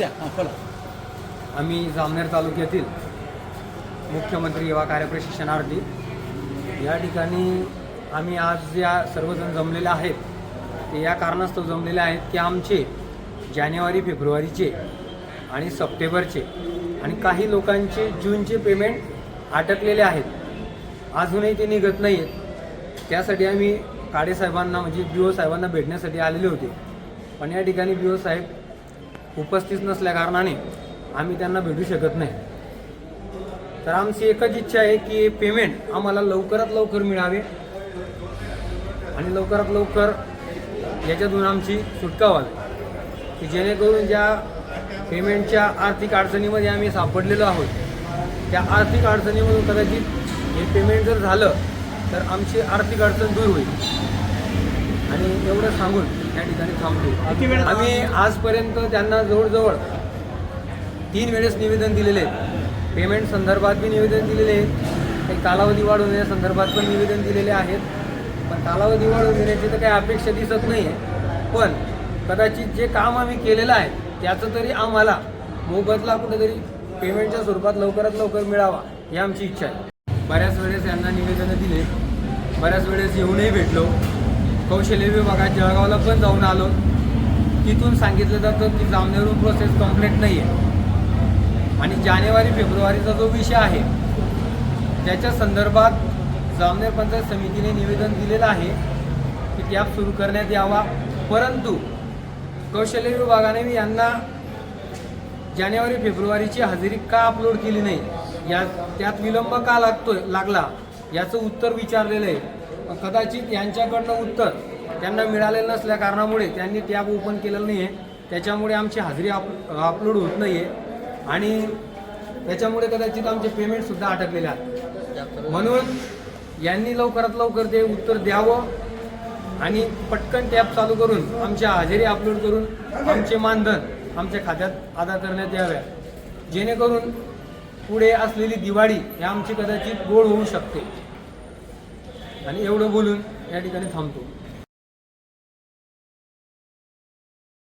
समस्या हां बोला. आम्ही जामनेर तालुक्यातील मुख्यमंत्री युवा कार्यप्रशिक्षणार्थी या ठिकाणी आम्ही आज या सर्वजण जमलेले आहेत ते या कारणास्तव जमलेले आहेत की आमचे जानेवारी फेब्रुवारीचे आणि सप्टेंबरचे आणि काही लोकांचे जूनचे पेमेंट अटकलेले आहेत. अजूनही ते निघत नाही आहेत त्यासाठी आम्ही काडेसाहेबांना म्हणजे बी ओ साहेबांना भेटण्यासाठी आलेले होते. पण या ठिकाणी बी ओ साहेब उपस्थित नसल्या कारणाने आम्ही त्यांना भेटू शकत नाही. तर आमची एकच इच्छा आहे की पेमेंट आम्हाला लवकरात लवकर मिळावे आणि लवकरात लवकर याच्यातून आमची सुटका व्हावी. की जेणेकरून ज्या पेमेंटच्या आर्थिक अडचणीमध्ये आम्ही सापडलेलो आहोत त्या आर्थिक अडचणीमधून कदाचित हे पेमेंट जर झालं तर आमची आर्थिक अडचण दूर होईल. आणि एवढं सांगून या ठिकाणी थांबतो आम्ही आजपर्यंत त्यांना जवळजवळ तीन वेळेस निवेदन दिलेले पेमेंट संदर्भात बी निवेदन दिलेले आहेत. काही कालावधी वाढवून या संदर्भात पण निवेदन दिलेले आहेत. पण कालावधी वाढवून देण्याची तर काही अपेक्षा दिसत नाही आहे. पण कदाचित जे काम आम्ही केलेलं आहे त्याचं तरी आम्हाला मोबदला कुठेतरी पेमेंटच्या स्वरूपात लवकरात लवकर मिळावा ही आमची इच्छा आहे. बऱ्याच वेळेस यांना निवेदनं दिले. बऱ्याच वेळेस येऊनही भेटलो. कौशल्य विभागात जळगावला पण जाऊन आलो. तिथून सांगितलं जातं की जामनेरून प्रोसेस कंप्लीट नाही आहे आणि जानेवारी फेब्रुवारीचा जो विषय आहे त्याच्या संदर्भात जामनेर पंचायत समितीने निवेदन दिलेलं आहे की कॅब सुरू करण्यात यावा. परंतु कौशल्य विभागाने यांना जानेवारी फेब्रुवारीची हजेरी का अपलोड केली नाही? या त्यात विलंब का लागतोय लागला? याचं उत्तर विचारलेलं आहे. कदाचित यांच्याकडनं उत्तर त्यांना मिळालेलं नसल्या कारणामुळे त्यांनी टॅब ओपन केलेलं नाही आहे त्याच्यामुळे आमची हजेरी अप अपलोड होत नाही आहे आणि त्याच्यामुळे कदाचित आमचे पेमेंटसुद्धा अटकलेले आहेत. म्हणून यांनी लवकरात लवकर ते उत्तर द्यावं आणि पटकन टॅब चालू करून आमच्या हजेरी अपलोड करून आमचे मानधन आमच्या खात्यात अदा करण्यात याव्या जेणेकरून पुढे असलेली दिवाळी ही आमची कदाचित गोड होऊ शकते. आणि एवढं बोलून या ठिकाणी थांबतो.